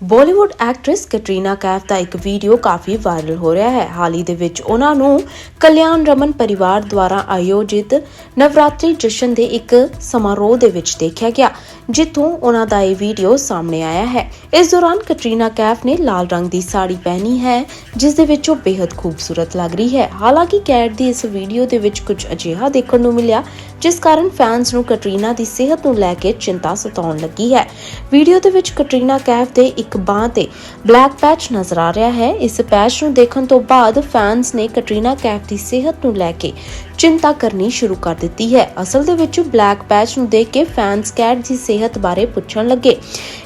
Bollywood actress Katrina Kaif ਦਾ ਇੱਕ video ਕਾਫੀ viral ਹੋ ਰਿਹਾ ਹੈ। ਹਾਲ ਹੀ ਦੇ ਵਿੱਚ ਉਹਨਾਂ ਨੂੰ ਕਲਿਆਣ ਰਮਨ ਪਰਿਵਾਰ ਦੁਆਰਾ ਆਯੋਜਿਤ ਨਵਰਾਤਰੀ ਜਸ਼ਨ ਦੇ ਇੱਕ ਸਮਾਰੋਹ ਦੇ ਵਿੱਚ ਦੇਖਿਆ ਗਿਆ, ਜਿੱਥੋਂ ਉਹਨਾਂ ਦਾ ਇਹ ਵੀਡੀਓ ਸਾਹਮਣੇ ਆਇਆ ਹੈ। ਇਸ ਦੌਰਾਨ ਕੈਟਰੀਨਾ ਕੈਫ ਨੇ ਲਾਲ ਰੰਗ ਦੀ ਸਾੜੀ ਪਹਿਨੀ ਹੈ, ਜਿਸ ਦੇ ਵਿੱਚ ਉਹ ਬੇहद ਖੂਬਸੂਰਤ ਲੱਗ ਰਹੀ ਹੈ। ਹਾਲਾਂਕਿ ਕੈਟ ਦੀ ਇਸ ਵੀਡੀਓ ਦੇ ਵਿੱਚ ਕੁਝ ਅਜਿਹਾ ਦੇਖਣ ਨੂੰ ਮਿਲਿਆ, ਜਿਸ ਕਾਰਨ ਫੈਨਸ ਨੂੰ ਕੈਟਰੀਨਾ ਦੀ ਸਿਹਤ ਨੂੰ ਲੈ ਕੇ ਚਿੰਤਾ ਸਤਾਉਣ ਲੱਗੀ ਹੈ। ਵੀਡੀਓ ਦੇ ਵਿੱਚ ਕੈਟਰੀਨਾ ਕੈਫ ਦੇ ਇੱਕ ਬਾਹ ਤੇ ਬਲੈਕ ਪੈਚ ਨਜ਼ਰ ਆ ਰਿਹਾ ਹੈ। ਇਸ ਪੈਚ ਨੂੰ ਦੇਖਣ ਤੋਂ ਬਾਅਦ ਫੈਨਸ ਨੇ ਕੈਟਰੀਨਾ ਕੈਫ ਦੀ ਸਿਹਤ ਨੂੰ ਲੈ ਕੇ ਚਿੰਤਾ ਕਰਨੀ ਸ਼ੁਰੂ ਕਰ ਦਿੱਤੀ ਹੈ। ਅਸਲ ਦੇ ਵਿੱਚ ਬਲੈਕ ਪੈਚ ਨੂੰ ਦੇਖ ਕੇ ਫੈਨਸ ਕੈਟ ਦੀ ਸਿਹਤ ਬਾਰੇ ਪੁੱਛਣ ਲੱਗੇ।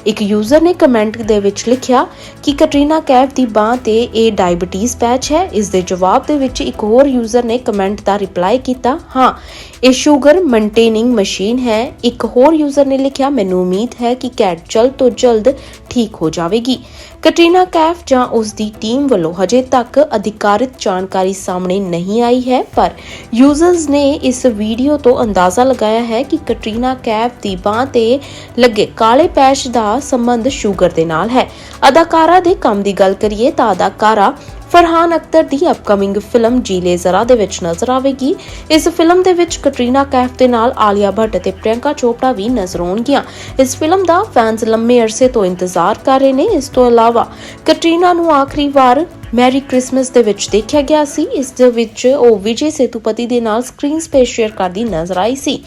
ਇੱਕ ਯੂਜ਼ਰ ਨੇ ਕਮੈਂਟ ਦੇ ਵਿੱਚ ਲਿਖਿਆ ਕਿ ਕੈਟਰੀਨਾ ਕੈਫ ਦੀ ਬਾਹ ਤੇ ਇਹ ਡਾਇਬੀਟੀਜ਼ ਪੈਚ ਹੈ। ਇਸ ਦੇ ਜਵਾਬ ਦੇ ਵਿੱਚ ਇੱਕ ਹੋਰ ਯੂਜ਼ਰ ਨੇ ਕਮੈਂਟ ਦਾ ਰਿਪਲਾਈ ਕੀਤਾ, ਹਾਂ, ਇਹ ਸ਼ੂਗਰ ਮੇਨਟੇਨਿੰਗ ਮਸ਼ੀਨ ਹੈ। ਇੱਕ ਹੋਰ ਯੂਜ਼ਰ ਨੇ ਲਿਖਿਆ, ਮੈਨੂੰ ਉਮੀਦ ਹੈ ਕਿ ਕੈਟ ਜਲਦ ਤੋਂ ਜਲਦ ਠੀਕ ਹੋ ਜਾਵੇਗੀ। ਕੈਟਰੀਨਾ ਕੈਫ ਜਾਂ ਉਸ ਦੀ ਟੀਮ ਵੱਲੋਂ ਹਜੇ ਤੱਕ ਅਧਿਕਾਰਿਤ ਜਾਣਕਾਰੀ ਸਾਹਮਣੇ ਨਹੀਂ ਆਈ ਹੈ, ਪਰ ਯੂਜ਼ਰਸ ਨੇ ਇਸ ਵੀਡੀਓ ਤੋਂ ਅੰਦਾਜ਼ਾ ਲਗਾਇਆ ਹੈ ਕਿ ਕੈਟਰੀਨਾ ਕੈਫ ਦੀ ਬਾਹ ਤੇ ਲੱਗੇ ਕਾਲੇ ਪੈਚ ਦਾ ਸੰਬੰਧ ਸ਼ੂਗਰ ਦੇ ਨਾਲ ਹੈ। ਅਦਾਕਾਰਾ ਦੇ ਕੰਮ ਦੀ ਗੱਲ ਕਰੀਏ ਤਾਂ ਅਦਾਕਾਰਾ ਫਰਹਾਨ ਅਖਤਰ ਦੀ ਅਪਕਮਿੰਗ ਫਿਲਮ ਜੀਲੇ ਜ਼ਰਾ ਦੇ ਵਿੱਚ ਨਜ਼ਰ ਆਵੇਗੀ। ਇਸ ਫਿਲਮ ਦੇ ਵਿੱਚ ਕੈਟਰੀਨਾ ਕੈਫ ਦੇ ਨਾਲ ਆਲੀਆ ਭੱਟ ਅਤੇ ਪ੍ਰਿਯੰਕਾ ਚੋਪੜਾ ਵੀ ਨਜ਼ਰ ਆਉਣਗੀਆਂ। ਇਸ ਫਿਲਮ ਦਾ ਫੈਨਸ ਲੰਮੇ ਅਰਸੇ ਤੋਂ ਇੰਤਜ਼ਾਰ ਕਰ ਰਹੇ ਨੇ। ਇਸ ਤੋਂ ਇਲਾਵਾ ਕਟਰੀਨਾ ਨੂੰ ਆਖਰੀ ਵਾਰ ਮੈਰੀ ਕ੍ਰਿਸਮਸ ਦੇ ਵਿੱਚ ਦੇਖਿਆ ਗਿਆ ਸੀ, ਇਸ ਦੇ ਵਿੱਚ ਉਹ ਵਿਜੇ ਸੇਤੂਪਤੀ ਦੇ ਨਾਲ ਸਕਰੀਨ ਸਪੇਸ ਸ਼ੇਅਰ ਕਰਦੀ ਨਜ਼ਰ ਆਈ ਸੀ।